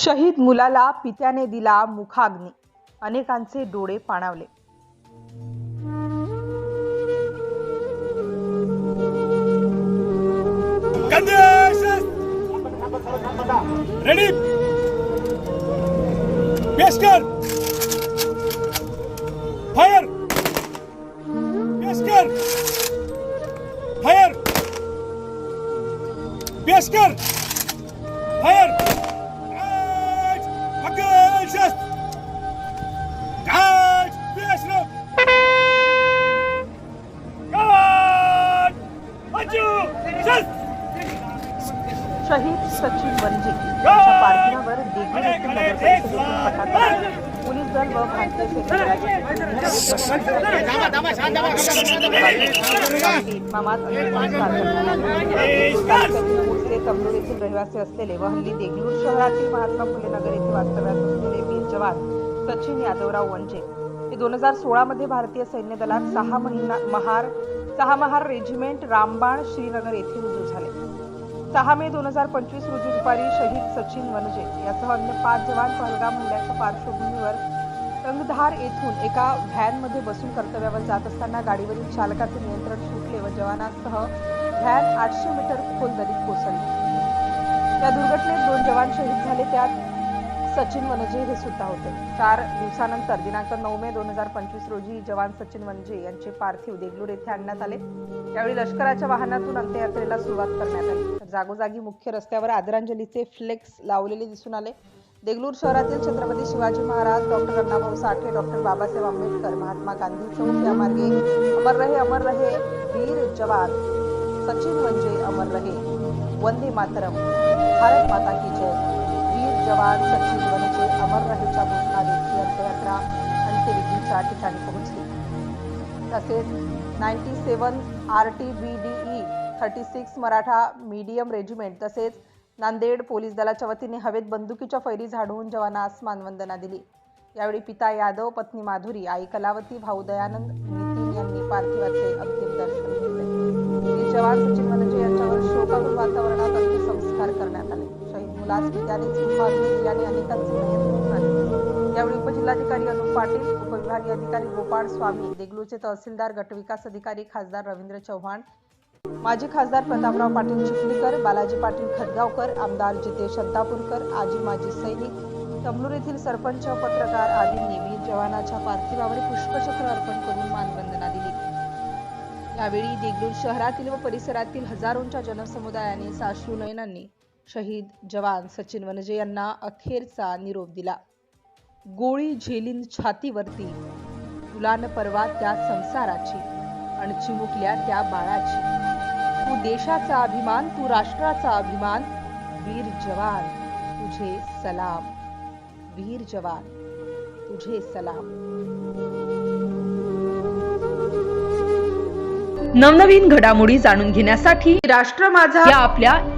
शहीद मुलाला पित्याने दिला मुखाग्नी. अनेकांचे डोळे पाणावले. Conditions! Ready? Fire! Fire! Fire! शहीद सचिन वनजे यांच्या पार्थिवावर देगलूर येथील नगर परिषदेतील पटाकावर पोलीस दल व भारतीय मुसले कमनूर येथील रहिवासी असलेले व हल्ली देगलूर शहरातील महात्मा फुले नगर येथे वास्तव्यास असलेले वीर जवान सचिन यादवराव वंजे दोन हजार सोळामध्ये भारतीय सैन्य दलात सहा महिना महार सहा महार रेजिमेंट रामबाण श्रीनगर येथे रुजू झाले. सहा मे दोन हजार पंचवीस रोजी दुपारी शहीद सचिन वनजे यासह अन्य पाच जवान पहलगाम हल्ल्याच्या पार्श्वभूमीवर रंगधार येथून एका व्हॅनमध्ये बसून कर्तव्यावर जात असताना गाडीवरील चालकाचे नियंत्रण सुटले व जवानांसह व्हॅन आठशे मीटर खोल दरीत कोसळली. या दुर्घटनेत दोन जवान शहीद झाले त्यात सचिन वनजे हे सुद्धा होते. चार दिवसानंतर दिनांक नऊ मे दोन हजार पंचवीस रोजी जवान सचिन वनजे यांचे पार्थिव देगलूर येथे आणण्यात आले. त्यावेळी लष्कराच्या वाहनातून अंत्ययात्रेला सुरुवात करण्यात आली. जागोजागी मुख्य रस्त्यावर आदरांजलीचे फ्लेक्स लावलेले दिसून आले. देगलूर शहरातील छत्रपती शिवाजी महाराज डॉक्टर अण्णाभाऊ साठे डॉक्टर बाबासाहेब आंबेडकर महात्मा गांधी चौक या मार्गे अमर रहे अमर रहे वीर जवान सचिन वंजे अमर रहे. वंदे मातरम. भारत माता की जय. जवान सचिन वनजे अमर रहेच्या घोषणाने ही अंत्ययात्रा अंत्यविधीच्या ठिकाणी पोहोचली. तसेच ninety seven R T B D E thirty six Maratha medium regiment तसेच नांदेड पोलीस दलाच्या वतीने हवेत बंदुकीच्या फैरी झाडवून जवानास मानवंदना दिली. यावेळी पिता यादव पत्नी माधुरी आई कलावती भाऊ दयानंद नितीन यांनी पार्थिवाचे अंतिम दर्शन घेतले. जवान सचिन वनजे यांच्यावर शोकाकुल वातावरणात अंत्यसंस्कार करण्यात आले. शहीद मुलास विद्यालय मुखाग्नी दिल्याने अनेकांचे आले यावेळी उपजिल्हाधिकारी अनुप पाटील उपविभागीय अधिकारी गोपाळ स्वामी देगलूचे तहसीलदार गटविकास अधिकारी खासदार रवींद्र चव्हाण माजी खासदार प्रतापराव पाटील चिखलीकर बालाजी पाटील खदगावकर आमदार जितेश अंतापूरकर आजी माजी सैनिक तमलूर येथील सरपंच पत्रकार आदींनी वीर जवानाच्या पार्थिवावर पुष्पचक्र अर्पण करून मानवंदना दिली. यावेळी देगलूर शहरातील व परिसरातील हजारोंच्या जनसमुदायाने साश्रू नयनांनी शहीद जवान सचिन वनजे यांना अखेरचा निरोप दिला. गोळी झेलीन छातीवरती तुलान परवा त्या संसाराची आणि चिमुकल्या त्या बाळाची. तू देशाचा अभिमान तू राष्ट्राचा अभिमान वीर जवान तुझे सलाम. वीर जवान तुझे सलाम. नवनवीन घडामोडी जाणून घेण्यासाठी राष्ट्र माझा या आपल्या